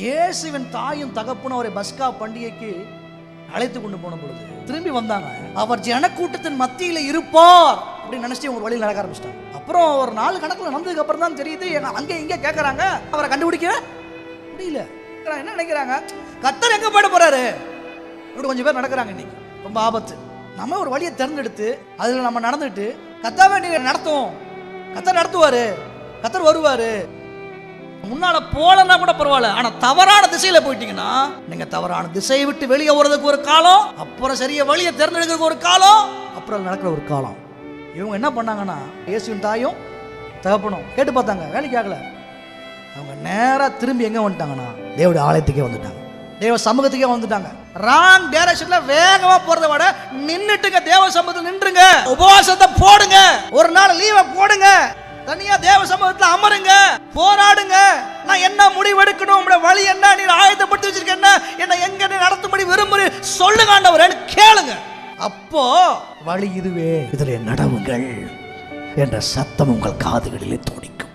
இயேசுவின் தாயும் தகப்பனும் அவரை பஸ்கா பண்டிகைக்கு அழைத்து கொண்டு போன பொழுது திரும்பி வந்தாங்க. அவர் ஜனக்கூட்டத்தின் மத்தியில் இருப்பார் அப்படின்னு நினைச்சு ஒரு வழியில் நடக்க ஆரம்பிச்சிட்டாங்க. அப்புறம் ஒரு நாலு கணக்குல நடந்ததுக்கு அப்புறம் தான் தெரியுது அங்கே இங்கே இங்க கேட்கறாங்க அவரை கண்டுபிடிக்க முடியல. என்ன நினைக்கிறாங்க? கத்தர் எங்க போயிட போறாரு? இப்படி கொஞ்சம் பேர் நடக்கிறாங்க இன்னைக்கு. ரொம்ப ஆபத்து. நம்ம ஒரு வழியை தேர்ந்தெடுத்து அதில் நம்ம நடந்துட்டு கத்தாவே நீங்க நடத்தும் கத்தர் நடத்துவாரு. கத்தர் வருவாரு. முன்னால போலன்னா கூட பரவாயில்ல. ஆனா தவறான திசையில போயிட்டீங்கன்னா நீங்க தவறான திசையை விட்டு வெளியே வர்றதுக்கு ஒரு காலம் அப்புறம் சரியா வழியை தேர்ந்தெடுக்கிறதுக்கு ஒரு காலம் அப்புறம் நடக்கிற ஒரு காலம். இவங்க என்ன பண்ணாங்கன்னா இயேசுவின் தாயும் தகப்பனும் கேட்டு பார்த்தாங்க வேலைக்கு ஆகல. அவங்க நேரா திரும்பி எங்க வந்துட்டாங்கன்னா தேவடைய ஆலயத்துக்கே வந்துட்டாங்க. தேவ சமூகத்துக்கே வந்துட்டாங்க. ராங் டைரக்ஷன்ல வேகமா போறதை விட நின்னுட்டுங்க தேவ சமூகத்தில் நின்றுங்க. உபவாசத்தை போடுங்க. ஒரு நாள் லீவை போடுங்க. தனியா தேவ சமூகத்தில் அமருங்க. போராடுங்க. நான் என்ன முடிவெடுக்கணும்? உங்களோட வழி என்ன? நீ ஆயத்தப்படுத்தி வச்சிருக்க என்ன? என்ன எங்க நீ நடத்தும்படி விரும்புறீ? சொல்லுங்க ஆண்டவரேன்னு கேளுங்க. அப்போ வழி இதுவே. இதில் நடவுங்கள் என்ற சத்தம் உங்கள் காதுகளிலே துணிக்கும்.